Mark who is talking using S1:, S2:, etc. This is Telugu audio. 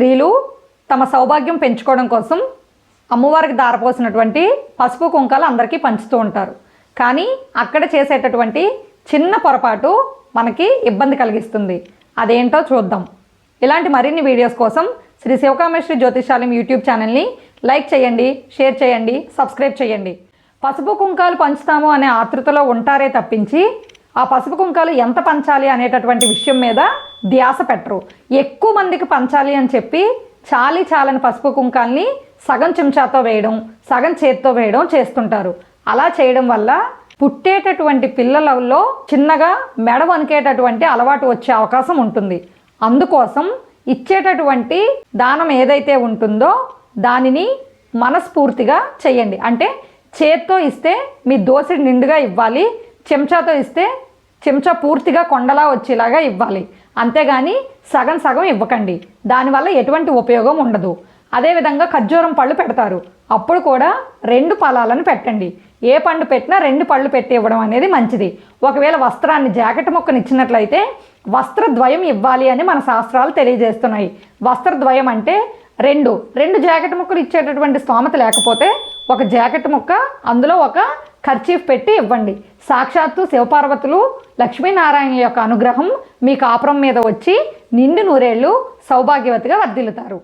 S1: స్త్రీలు తమ సౌభాగ్యం పెంచుకోవడం కోసం అమ్మవారికి దారపోసినటువంటి పసుపు కుంకాలు అందరికీ పంచుతూ ఉంటారు. కానీ అక్కడ చేసేటటువంటి చిన్న పొరపాటు మనకి ఇబ్బంది కలిగిస్తుంది. అదేంటో చూద్దాం. ఇలాంటి మరిన్ని వీడియోస్ కోసం శ్రీ శివకామేశ్వరి జ్యోతిషాలయం యూట్యూబ్ ఛానల్ని లైక్ చేయండి షేర్ చేయండి సబ్స్క్రైబ్ చేయండి. పసుపు కుంకాలు పంచుతాము అనే ఆతృతలో ఉంటారే తప్పించి ఆ పసుపు కుంకాలు ఎంత పంచాలి అనేటటువంటి విషయం మీద ధ్యాస పెట్టరు. ఎక్కువ మందికి పంచాలి అని చెప్పి చాలి చాలని పసుపు కుంకాల్ని సగం చెంచాతో వేయడం సగం చేత్తో వేయడం చేస్తుంటారు. అలా చేయడం వల్ల పుట్టేటటువంటి పిల్లలలో చిన్నగా మెడ వణికేటటువంటి అలవాటు వచ్చే అవకాశం ఉంటుంది. అందుకోసం ఇచ్చేటటువంటి దానం ఏదైతే ఉంటుందో దానిని మనస్ఫూర్తిగా చేయండి. అంటే చేత్తో ఇస్తే మీ దోశ నిండుగా ఇవ్వాలి చెంచాతో ఇస్తే చెంచా పూర్తిగా కొండలా వచ్చేలాగా ఇవ్వాలి. అంతేగాని సగం సగం ఇవ్వకండి. దానివల్ల ఎటువంటి ఉపయోగం ఉండదు. అదేవిధంగా ఖర్జూరం పళ్ళు పెడతారు. అప్పుడు కూడా రెండు ఫలాలను పెట్టండి. ఏ పండు పెట్టినా రెండు పళ్ళు పెట్టి ఇవ్వడం అనేది మంచిది. ఒకవేళ వస్త్రాన్ని జాకెట్ ముక్కను ఇచ్చినట్లయితే వస్త్రద్వయం ఇవ్వాలి అని మన శాస్త్రాలు తెలియజేస్తున్నాయి. వస్త్రద్వయం అంటే రెండు. రెండు జాకెట్ ముక్కలు ఇచ్చేటటువంటి స్తోమత లేకపోతే ఒక జాకెట్ ముక్క అందులో ఒక ఖర్చీఫ్ పెట్టి ఇవ్వండి. సాక్షాత్తు శివపార్వతులు లక్ష్మీనారాయణ యొక్క అనుగ్రహం మీ కాపురం మీద వచ్చి నిండు నూరేళ్ళు సౌభాగ్యవతిగా వర్ధిల్లుతారు.